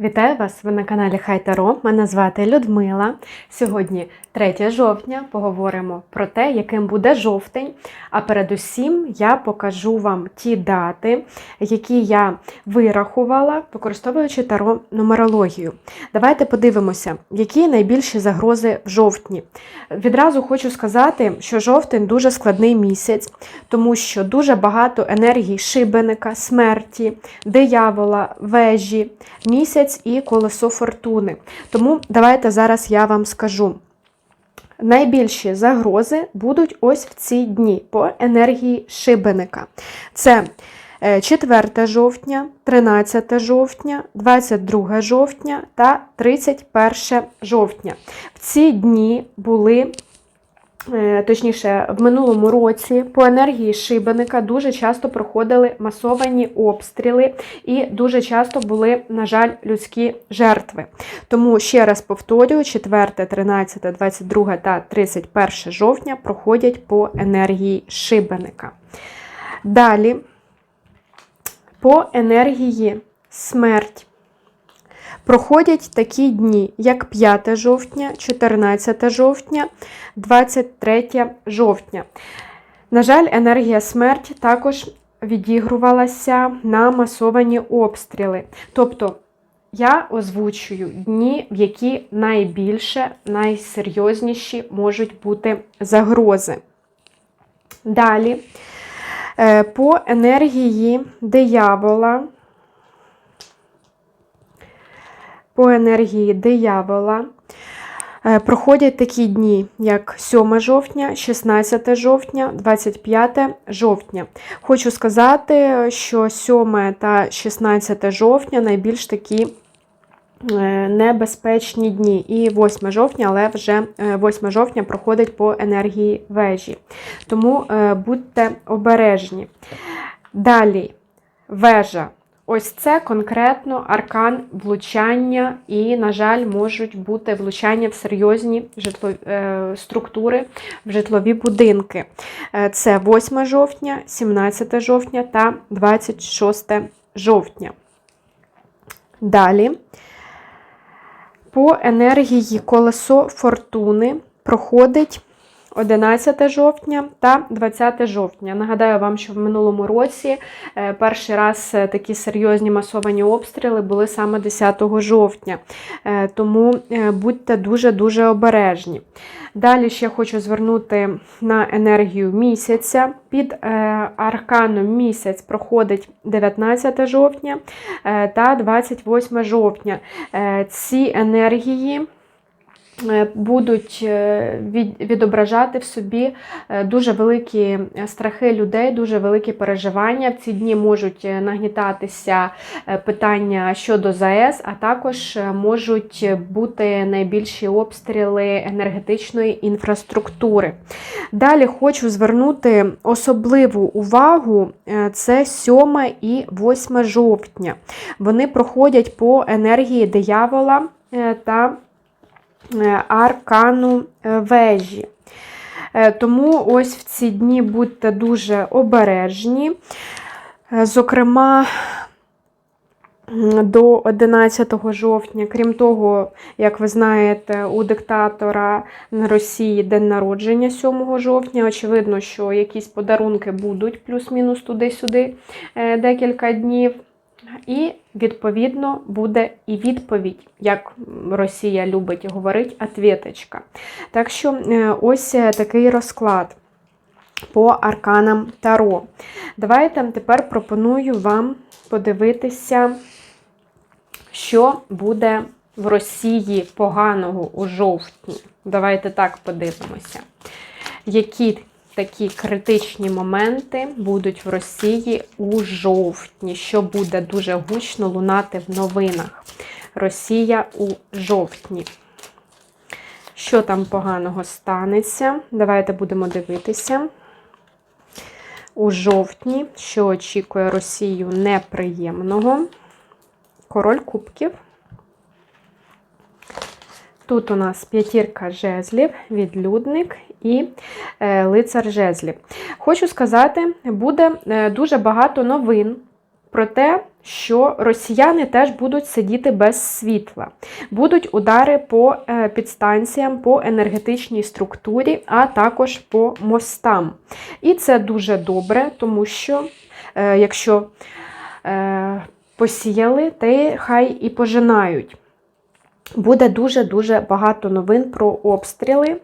Вітаю вас! Ви на каналі Хай Таро. Мене звати Людмила. Сьогодні 3 жовтня. Поговоримо про те, яким буде жовтень. А передусім я покажу вам ті дати, які я вирахувала, використовуючи таро нумерологію. Давайте подивимося, які найбільші загрози в жовтні. Відразу хочу сказати, що жовтень дуже складний місяць, тому що дуже багато енергії шибеника, смерті, диявола, вежі, місяць і колесо фортуни. Тому давайте зараз я вам скажу. Найбільші загрози будуть ось в ці дні по енергії шибеника. Це е, 4 жовтня, 13 жовтня, 22 жовтня та 31 жовтня. В ці дні були Е, Точніше, в минулому році по енергії шибеника дуже часто проходили масовані обстріли і дуже часто були, на жаль, людські жертви. Тому ще раз повторюю: 4, 13, 22 та 31 жовтня проходять по енергії шибеника. Далі по енергії смерть. Проходять такі дні, як 5 жовтня, 14 жовтня, 23 жовтня. На жаль, енергія смерті також відігрувалася на масовані обстріли. Тобто, я озвучую дні, в які найбільше, найсерйозніші можуть бути загрози. Далі, е, по енергії диявола. По енергії диявола. Е, Проходять такі дні, як 7 жовтня, 16 жовтня, 25 жовтня. Хочу сказати, що 7 та 16 жовтня найбільш такі е, небезпечні дні. І 8 жовтня, але вже 8 жовтня проходить по енергії вежі. Тому е, будьте обережні. Далі, вежа. Ось це конкретно аркан влучання, і, на жаль, можуть бути влучання в серйозні житло... е, структури в житлові будинки. Е, Це 8 жовтня, 17 жовтня та 26 жовтня. Далі, по енергії колесо фортуни проходить 11 жовтня та 20 жовтня. Нагадаю вам, що в минулому році е, перший раз е, такі серйозні масовані обстріли були саме 10 жовтня. Е, тому будьте дуже-дуже обережні. Далі ще хочу звернути на енергію місяця. Під арканом місяць проходить 19 жовтня та 28 жовтня. Ці енергії. Будуть відображати в собі дуже великі страхи людей, дуже великі переживання. В ці дні можуть нагнітатися питання щодо ЗАЕС, а також можуть бути найбільші обстріли енергетичної інфраструктури. Далі хочу звернути особливу увагу: це 7 і 8 жовтня. Вони проходять по енергії диявола та аркану вежі. Тому ось в ці дні будьте дуже обережні. Зокрема, до 11 жовтня, крім того, як ви знаєте, у диктатора на Росії день народження 7 жовтня. Очевидно, що якісь подарунки будуть плюс-мінус туди-сюди декілька днів. І, відповідно, буде і відповідь, як Росія любить говорити, ответочка. Так що, ось такий розклад по арканам Таро. Давайте тепер пропоную вам подивитися, що буде в Росії поганого у жовтні. Давайте так подивимося. Які такі критичні моменти будуть в Росії у жовтні, що буде дуже гучно лунати в новинах. Росія у жовтні. Що там поганого станеться? Давайте будемо дивитися. У жовтні, що очікує Росію неприємного. Король кубків. Тут у нас п'ятірка жезлів, відлюдник і е, лицар жезлів. Хочу сказати, буде е, дуже багато новин про те, що росіяни теж будуть сидіти без світла. Будуть удари по е, підстанціям, по енергетичній структурі, а також по мостам. І це дуже добре, тому що якщо посіяли, то хай і пожинають. Буде дуже-дуже багато новин про обстріли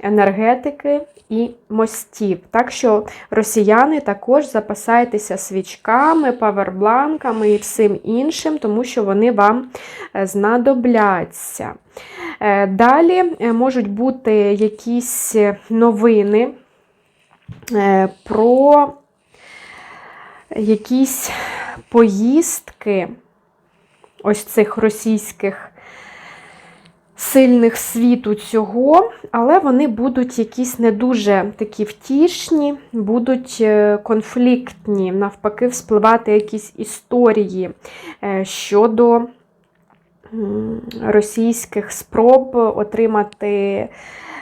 енергетики і мостів. Так що росіяни також запасайтеся свічками, павербланками і всім іншим, тому що вони вам е, знадобляться. Е, далі е, можуть бути якісь новини про якісь поїздки ось цих російських сильних світу цього, але вони будуть якісь не дуже такі втішні, будуть е, конфліктні, навпаки, вспливати якісь історії е, щодо російських спроб отримати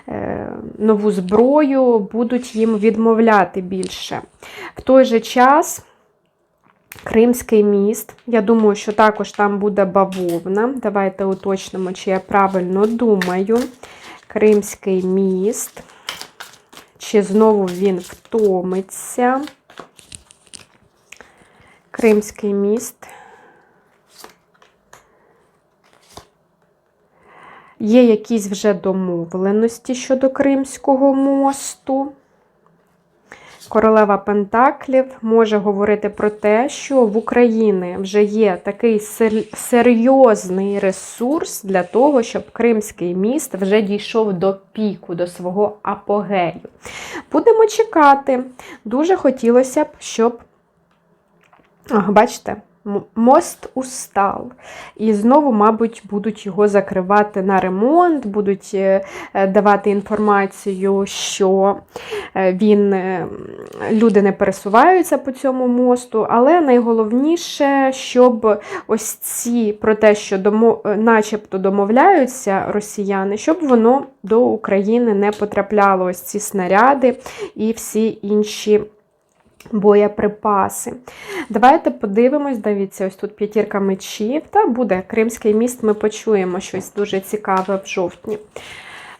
е, нову зброю, будуть їм відмовляти більше. В той же час. Кримський міст. Я думаю, що також там буде бавовна. Давайте уточнимо, чи я правильно думаю. Кримський міст. Чи знову він втомиться? Кримський міст. Є якісь вже домовленості щодо Кримського мосту. Королева Пентаклів може говорити про те, що в Україні вже є такий серйозний ресурс для того, щоб Кримський міст вже дійшов до піку, до свого апогею. Будемо чекати. Дуже хотілося б, щоб. Ага, бачите, Мост устал. І знову, мабуть, будуть його закривати на ремонт, будуть е, е, давати інформацію, що е, він, люди не пересуваються по цьому мосту. Але найголовніше, щоб ось ці про те, що домо, начебто домовляються росіяни, щоб воно до України не потрапляло ось ці снаряди і всі інші боєприпаси. Давайте подивимось, дивіться, ось тут п'ятірка мечів, та буде Кримський міст, ми почуємо щось дуже цікаве в жовтні.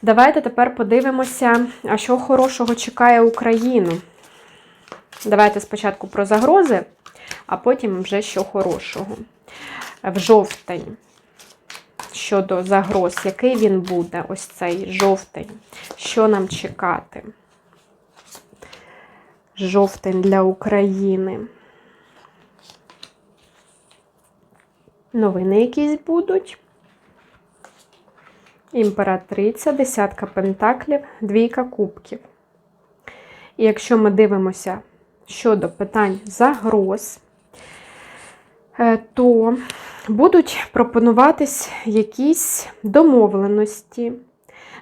Давайте тепер подивимося, а що хорошого чекає Україну. Давайте спочатку про загрози, а потім вже що хорошого. В жовтень. Щодо загроз, який він буде, ось цей жовтень, що нам чекати? Жовтень для України. Новини якісь будуть. Імператриця, десятка пентаклів, двійка кубків. І якщо ми дивимося щодо питань загроз, е, то будуть пропонуватись якісь домовленості.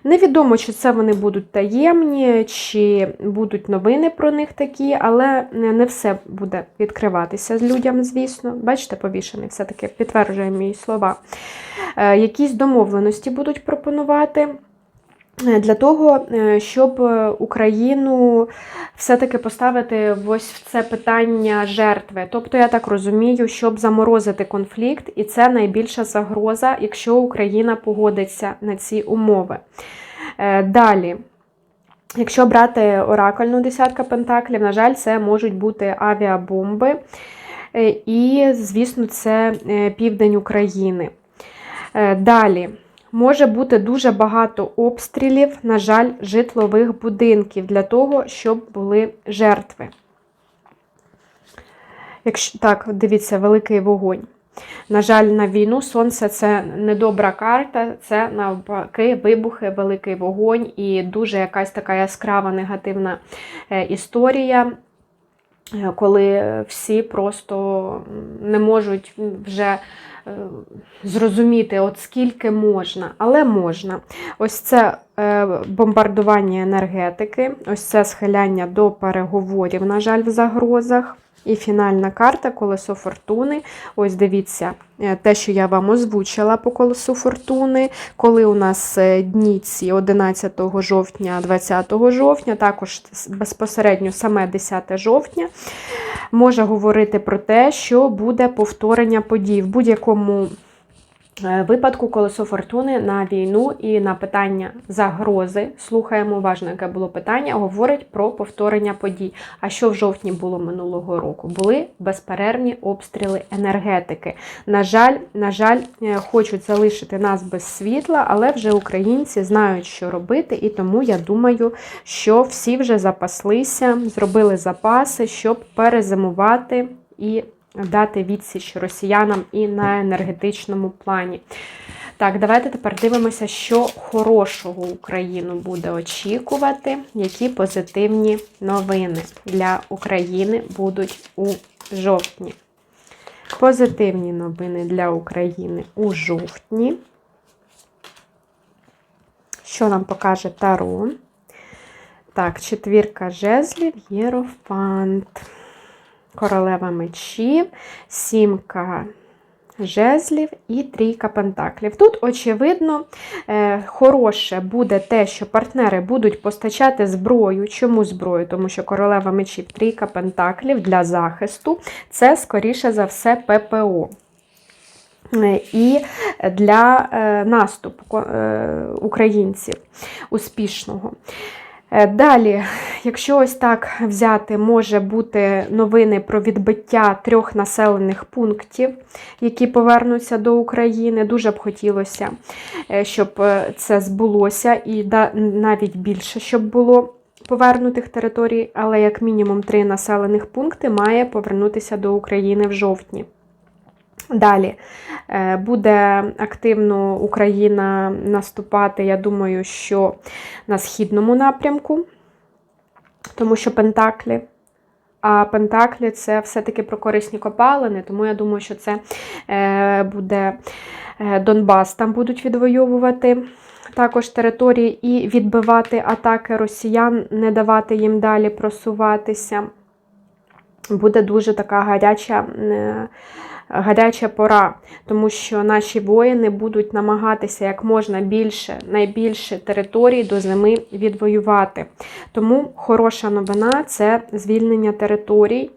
Невідомо, чи це вони будуть таємні, чи будуть новини про них такі, але не все буде відкриватися з людям, звісно. Бачите, повішений, все-таки підтверджує мої слова. Е, якісь домовленості будуть пропонувати. Е, для того, е, щоб Україну все-таки поставити ось в це питання жертви. Тобто, я так розумію, щоб заморозити конфлікт, і це найбільша загроза, якщо Україна погодиться на ці умови. Е, далі. Якщо брати оракульну десятка пентаклів, на жаль, це можуть бути авіабомби. І, звісно, це південь України. Далі. Може бути дуже багато обстрілів, на жаль, житлових будинків для того, щоб були жертви. Якщо так, дивіться, великий вогонь. На жаль, на війну сонце це недобра карта, це навпаки вибухи, великий вогонь і дуже якась така яскрава негативна е, історія, е, коли всі просто не можуть вже. Е, зрозуміти, от скільки можна, але можна. Ось це е, бомбардування енергетики, ось це схиляння до переговорів, на жаль, в загрозах. І фінальна карта колесо фортуни. Ось дивіться, е, те, що я вам озвучила по колесу фортуни, коли у нас е, дні ці 11 жовтня, 20 жовтня, також безпосередньо саме 10 жовтня, може говорити про те, що буде повторення подій в будь-якому. Е, випадку колесо фортуни на війну і на питання загрози. Слухаємо уважно, яке було питання. Говорить про повторення подій. А що в жовтні було минулого року? Були безперервні обстріли енергетики. На жаль, на жаль, е, хочуть залишити нас без світла, але вже українці знають, що робити, і тому я думаю, що всі вже запаслися, зробили запаси, щоб перезимувати і дати відсіч росіянам і на енергетичному плані. Так, давайте тепер дивимося, що хорошого Україну буде очікувати, які позитивні новини для України будуть у жовтні. Позитивні новини для України у жовтні. Що нам покаже Таро? Так, четвірка жезлів, єрофант королева мечів, сімка жезлів і трійка пентаклів. Тут, очевидно, е, хороше буде те, що партнери будуть постачати зброю. Чому зброю? Тому що королева мечів, трійка пентаклів для захисту це, скоріше за все, ППО. Е, і для е, наступу українців успішного. Е, далі, якщо ось так взяти, може бути новини про відбиття трьох населених пунктів, які повернуться до України. Дуже б хотілося, е, щоб е, це збулося, і навіть більше, щоб було повернутих територій, але як мінімум три населених пункти має повернутися до України в жовтні. Далі е, буде активно Україна наступати, я думаю, що на східному напрямку, тому що Пентаклі. А Пентаклі це все-таки про корисні копалини, тому я думаю, що це е, буде е, Донбас, там будуть відвоювати також території і відбивати атаки росіян, не давати їм далі просуватися. Буде дуже така гаряча гаряча пора, тому що наші воїни будуть намагатися як можна більше, найбільше територій до зими відвоювати. Тому хороша новина це звільнення територій.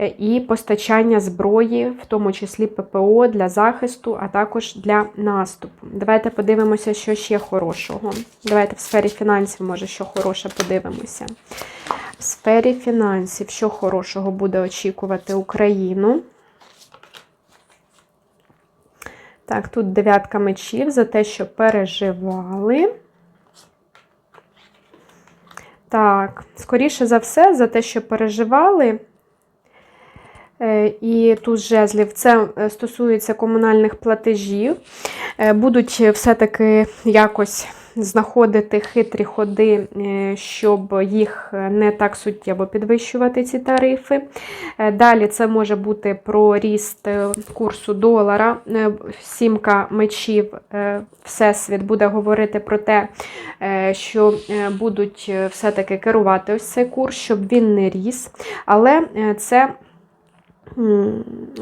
Е, і постачання зброї, в тому числі ППО для захисту, а також для наступу. Давайте подивимося, що ще хорошого. Давайте в сфері фінансів, може, що хороше подивимося. В сфері фінансів, що хорошого буде очікувати Україну. Так, тут дев'ятка мечів за те, що переживали. Так, скоріше за все, за те, що переживали. Е, і тут жезлів, це е, стосується комунальних платежів. Е, будуть все-таки якось знаходити хитрі ходи, щоб їх не так суттєво підвищувати, ці тарифи. Далі це може бути про ріст курсу долара. Сімка мечів, Всесвіт буде говорити про те, що будуть все-таки керувати ось цей курс, щоб він не ріс. Але це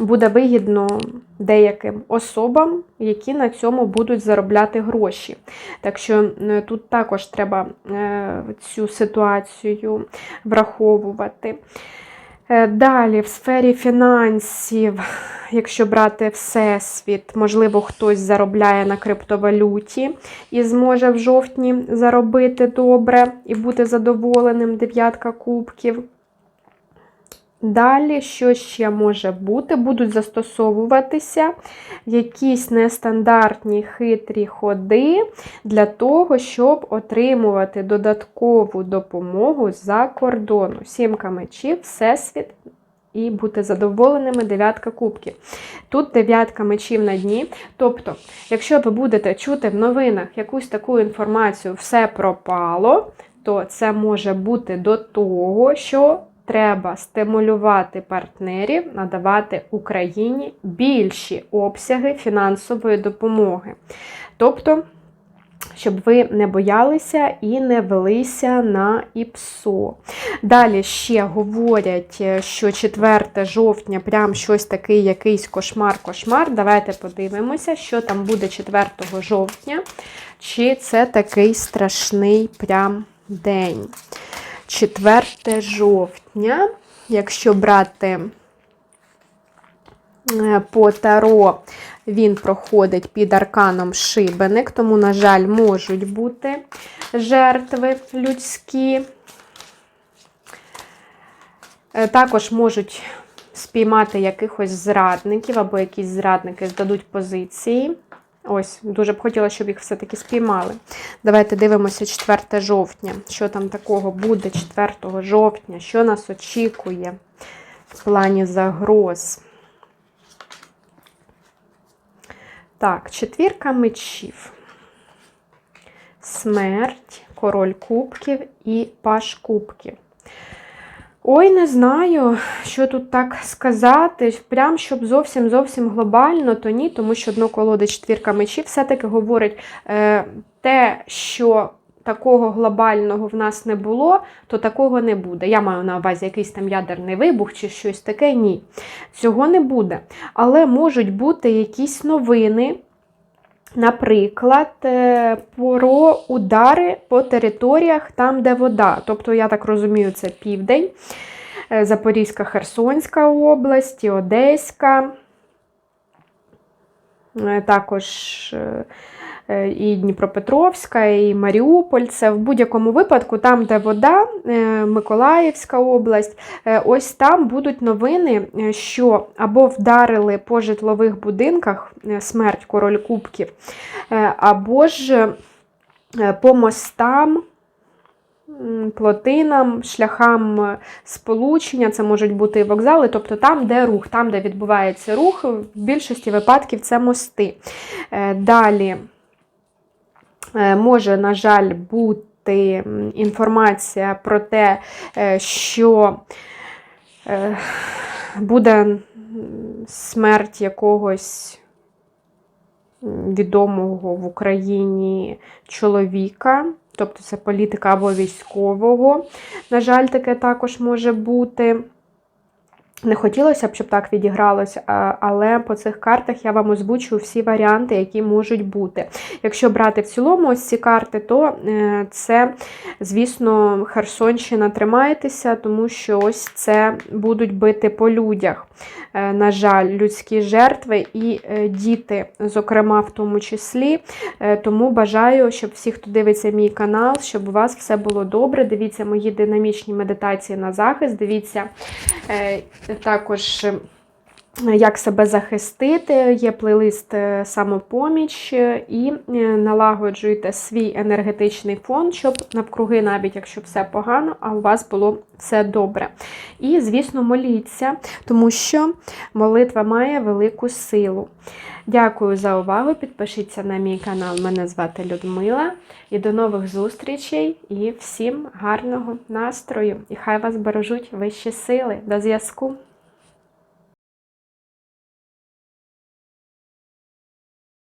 буде вигідно деяким особам, які на цьому будуть заробляти гроші. Так що тут також треба е, цю ситуацію враховувати. Е, далі, в сфері фінансів, якщо брати всесвіт, можливо, хтось заробляє на криптовалюті і зможе в жовтні заробити добре і бути задоволеним дев'ятка кубків. Далі, що ще може бути? Будуть застосовуватися якісь нестандартні хитрі ходи для того, щоб отримувати додаткову допомогу за кордону. Сімка мечів, всесвіт. І бути задоволеними дев'ятка кубків. Тут дев'ятка мечів на дні. Тобто, якщо ви будете чути в новинах якусь таку інформацію, все пропало, то це може бути до того, що треба стимулювати партнерів надавати Україні більші обсяги фінансової допомоги. Тобто щоб ви не боялися і не велися на ІПСО. Далі ще говорять, що 4 жовтня прям щось такий якийсь кошмар-кошмар. Давайте подивимося, що там буде 4 жовтня. Чи це такий страшний прям день. 4 жовтня, якщо брати е, по таро, він проходить під арканом шибеник, тому, на жаль, можуть бути жертви людські. Е, Також можуть спіймати якихось зрадників, або якісь зрадники здадуть позиції. Ось, дуже б хотіла, щоб їх все-таки спіймали. Давайте дивимося 4 жовтня. Що там такого буде 4 жовтня? Що нас очікує в плані загроз? Так, четвірка мечів. Смерть, король кубків і паш кубків. Ой, не знаю, що тут так сказати. Прям щоб зовсім зовсім глобально, то ні, тому що дно колоди четвірка мечів все-таки говорить е, те, що такого глобального в нас не було, то такого не буде. Я маю на увазі якийсь там ядерний вибух чи щось таке. Ні. Цього не буде. Але можуть бути якісь новини. Наприклад, е, про удари по територіях там, де вода. Тобто, я так розумію, це південь, е, Запорізька, Херсонська область, Одеська, е, також і Дніпропетровська, і Маріуполь. Це в будь-якому випадку, там, де вода, е, Миколаївська область, е, ось там будуть новини, е, що або вдарили по житлових будинках е, смерть король кубків, е, або ж е, по мостам. Плотинам, шляхам е, сполучення, це можуть бути вокзали, тобто там, де рух, там, де відбувається рух, в більшості випадків це мости. Е, Далі е, може, на жаль, бути інформація про те, е, що е, буде смерть якогось відомого в Україні чоловіка, тобто це політика або військового. На жаль, таке також може бути. Не хотілося б, щоб так відігралося, але по цих картах я вам озвучую всі варіанти, які можуть бути. Якщо брати в цілому ось ці карти, то е, це, звісно, Херсонщина тримайтеся, тому що ось це будуть бити по людях. Е, На жаль, людські жертви і е, діти, зокрема, в тому числі. Тому бажаю, щоб всі, хто дивиться мій канал, щоб у вас все було добре. Дивіться мої динамічні медитації на захист. Дивіться також. Як себе захистити, є плейлист е, самопоміч е, і е, налагоджуйте свій енергетичний фон, щоб навкруги, навіть якщо все погано, а у вас було все добре. І, звісно, моліться, тому що молитва має велику силу. Дякую за увагу. Підпишіться на мій канал. Мене звати Людмила. І до нових зустрічей. І всім гарного настрою! І хай вас бережуть вищі сили. До зв'язку!